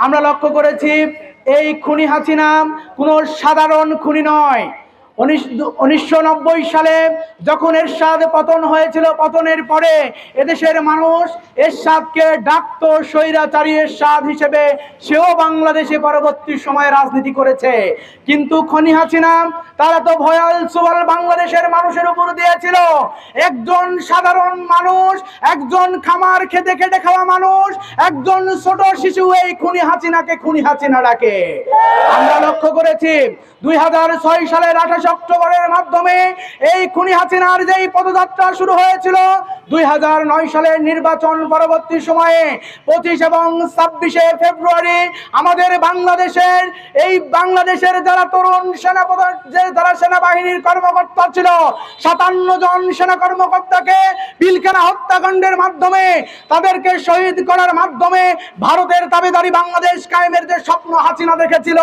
আমরা লক্ষ্য করেছি এই খুনি হাসিনা কোনো সাধারণ খুনি নয়। উনিশশো নব্বই সালে যখন এরশাদ পতন হয়েছিল, পতনের পরে এদেশের মানুষ এরশাদকে ডাকতো স্বৈরাচারী এরশাদ হিসেবে। সেও বাংলাদেশে পরবর্তী সময়ে রাজনীতি করেছে। কিন্তু খনি হাসিনা, তারা তো ভয়াল সুবল বাংলাদেশের মানুষের উপর দিয়েছিল। একজন সাধারণ মানুষ, একজন খামার খেতে খেতে খাওয়া মানুষ, একজন ছোট শিশু এই খুনি হাসিনাকে খুনি হাসিনা ডাকে। আমরা লক্ষ্য করেছি, দুই হাজার ছয় সালের আঠাশ অক্টোবরের মাধ্যমে এই খুনি হাসিনার যেই পদযাত্রা শুরু হয়েছিল, দুই হাজার নয় সালের নির্বাচন পরবর্তী সময়ে পঁচিশ এবং ছাব্বিশে ফেব্রুয়ারি আমাদের বাংলাদেশের, এই বাংলাদেশের যারা তরুণ সেনা যে যারা সেনাবাহিনীর কর্মকর্তা ছিল, সাতান্ন জন সেনা কর্মকর্তাকে পিলখানা হত্যাকাণ্ডের মাধ্যমে তাদেরকে শহীদ করার মাধ্যমে ভারতের দাবিদারি বাংলাদেশ কায়েমের যে স্বপ্ন হাসিনা দেখেছিল,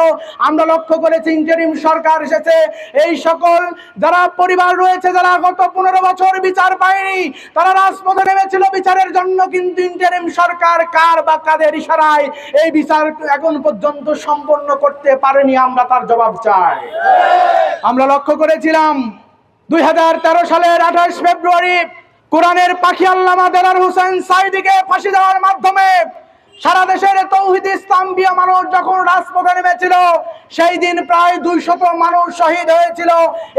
আমরা লক্ষ্য করেছি ইন্টারিম সরকার এসেছে, এই সকল যারা পরিবার রয়েছে, যারা গত পনেরো বছর বিচার পায়নি, তারা রাজপথে নেমেছিল বিচারের জন্য, কিন্তু ইন্টারিম সরকার কার বা কাদের ইশারায় এই বিচার এখন পর্যন্ত সম্পন্ন করতে পারেনি আমরা তার জবাব চাই। আমরা লক্ষ্য করেছিলাম, দুই হাজার তেরো সালের আঠাশ ফেব্রুয়ারি কোরআনের পাখি আল্লামা দেলার হোসেন সাইদিকে ফাঁসি দেওয়ার মাধ্যমে সারা দেশের তৌহিদ ইসলাম প্রিয় মানুষ যখন রাজপথে নেমেছিল, সেই দিন প্রায় দুইশত মানুষ শহীদ হয়েছিল।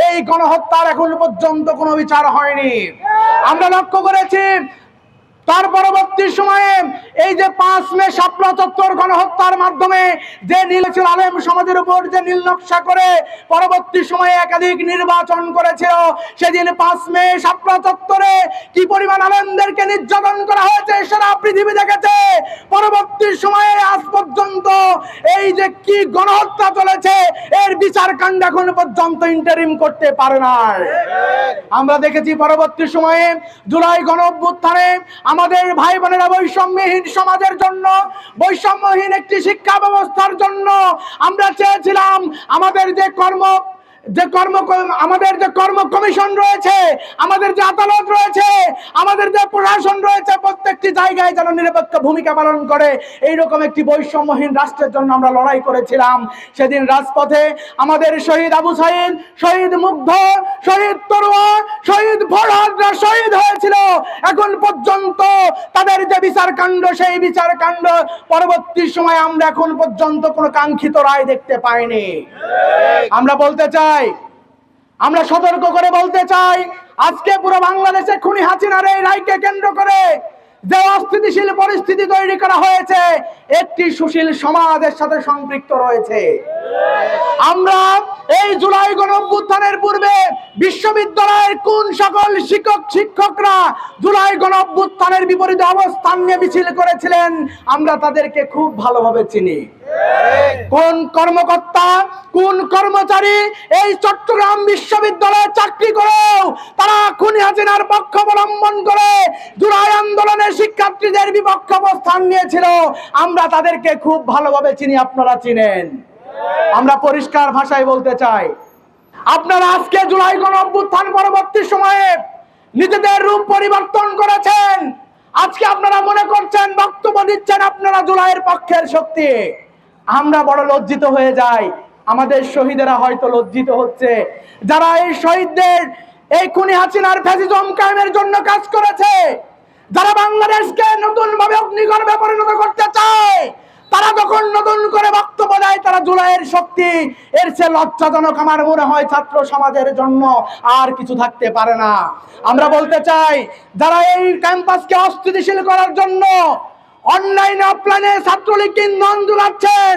এই গণহত্যার এখন পর্যন্ত কোনো বিচার হয়নি। আমরা লক্ষ্য করেছি তার পরবর্তী সময়ে এই যে পাঁচ মে শাপলা চত্বর গণহত্যার মাধ্যমে যে নীলছিল আলেম সমাজের উপর যে নীল নকশা করে পরবর্তী সময়ে একাধিক নির্বাচন করেছিল, সেদিন পাঁচ মে শাপলা চত্বরে কি পরিমাণ আলেমদেরকে নির্যাতন করা হয়েছে সারা পৃথিবী দেখেছে। পরবর্তী সময়ে আজ পর্যন্ত এই যে কি গণহত্যা চলেছে, এর বিচার কাণ্ড এখন পর্যন্ত ইন্টারিম করতে পারে না আমরা দেখেছি পরবর্তী সময়ে জুলাই গণ অভ্যুত্থানে আমাদের ভাই বোনেরা বৈষম্যহীন সমাজের জন্য, বৈষম্যহীন একটি শিক্ষা ব্যবস্থার জন্য আমরা চেয়েছিলাম আমাদের যে কর্ম যে কর্ম আমাদের যে কর্ম কমিশন রয়েছে, আমাদের যে আদালত রয়েছে, আমাদের যে প্রশাসন রয়েছে, প্রত্যেকটি জায়গায় যেন নিরপেক্ষ ভূমিকা পালন করে। এইরকম একটি বৈষম্যহীন রাষ্ট্রের জন্য আমরা লড়াই করেছিলাম। সেদিন রাজপথে আমাদের শহীদ আবু সাইদ, শহীদ মুগ্ধ, শহীদ তরুয়া, শহীদ ফরহাদরা শহীদ হয়েছিল, এখন পর্যন্ত তাদের যে বিচার কাণ্ড, সেই বিচার কাণ্ড পরবর্তী সময় আমরা এখন পর্যন্ত কোনো কাঙ্ক্ষিত রায় দেখতে পাইনি। আমরা বলতে চাই আমরা সতর্ক করে বলতে চাই, আজকে পুরো বাংলাদেশে খুনি হাসিনার এই রায়কে কেন্দ্র করে যে অস্থিতিশীল পরিস্থিতি তৈরি করা হয়েছে, একটি সুশীল সমাজের সাথে সম্পৃক্ত রয়েছে। আমরা এই জুলাই গণ অভ্যুত্থানের পূর্বে বিশ্ববিদ্যালয়ের কোন সকল শিক্ষক, শিক্ষকরা জুলাই গণ অভ্যুত্থানের বিপরীতে অবস্থান নিয়ে মিছিল করেছিলেন, আমরা তাদেরকে খুব ভালোভাবে চিনি। কোন কর্মকর্তা, কোন কর্মচারী এই চট্টগ্রাম বিশ্ববিদ্যালয়ে চাকরি করেও তারা খুনি হাসিনার পক্ষ অবলম্বন করে জুলাই আন্দোলনের শিক্ষার্থীদের বিপক্ষ অবস্থান নিয়েছিল। আমরা তাদেরকে খুব ভালোভাবে চিনি, আপনারা চিনেন। আমরা পরিষ্কার ভাষায় বলতে চাই, আপনারা আজকে জুলাই গণ অভ্যুত্থান পরবর্তী সময়ে নিজেদের রূপ পরিবর্তন করেছেন। আজকে আপনারা মনে করছেন, বক্তব্য দিচ্ছেন আপনারা জুলাইয়ের পক্ষের শক্তি। আমরা বড় লজ্জিত হয়ে যাই। আমাদের শহীদেরা হয়তো লজ্জিত হচ্ছে। যারা এই শহীদদের, এই খুনি হাসিনার ফ্যাসিজম কায়েমের জন্য কাজ করেছে, যারা বাংলাদেশকে নতুন ভাবে অগ্নিগর্ভে পরিণত করতে চায়, তারা যখন নতুন করে বক্তব্য দেয়, তারা জুলাইয়ের শক্তি, এর চেয়ে লজ্জাজনক আমার মনে হয় ছাত্র সমাজের জন্য আর কিছু থাকতে পারে না। আমরা বলতে চাই, যারা এই ক্যাম্পাসকে অস্থিতিশীল করার জন্য অনলাইন, অফলাইনে ছাত্রলীগকে ইন্ধন জুলাচ্ছেন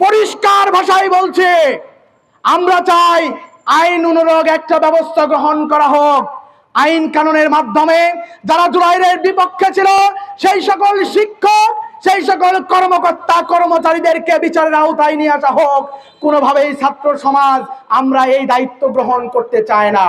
পরিষ্কার ভাষায় বলছে, আমরা চাই আইন অনুরোগ একটা ব্যবস্থা গ্রহণ করা হোক। আইন কানুনের মাধ্যমে যারা জুলাইয়ের বিপক্ষে ছিল, সেই সকল শিক্ষক, সেই সকল কর্মকর্তা, কর্মচারীদেরকে বিচারের আওতায় নিয়ে আসা হোক। কোনোভাবেই ছাত্র সমাজ আমরা এই দায়িত্ব গ্রহণ করতে চায় না।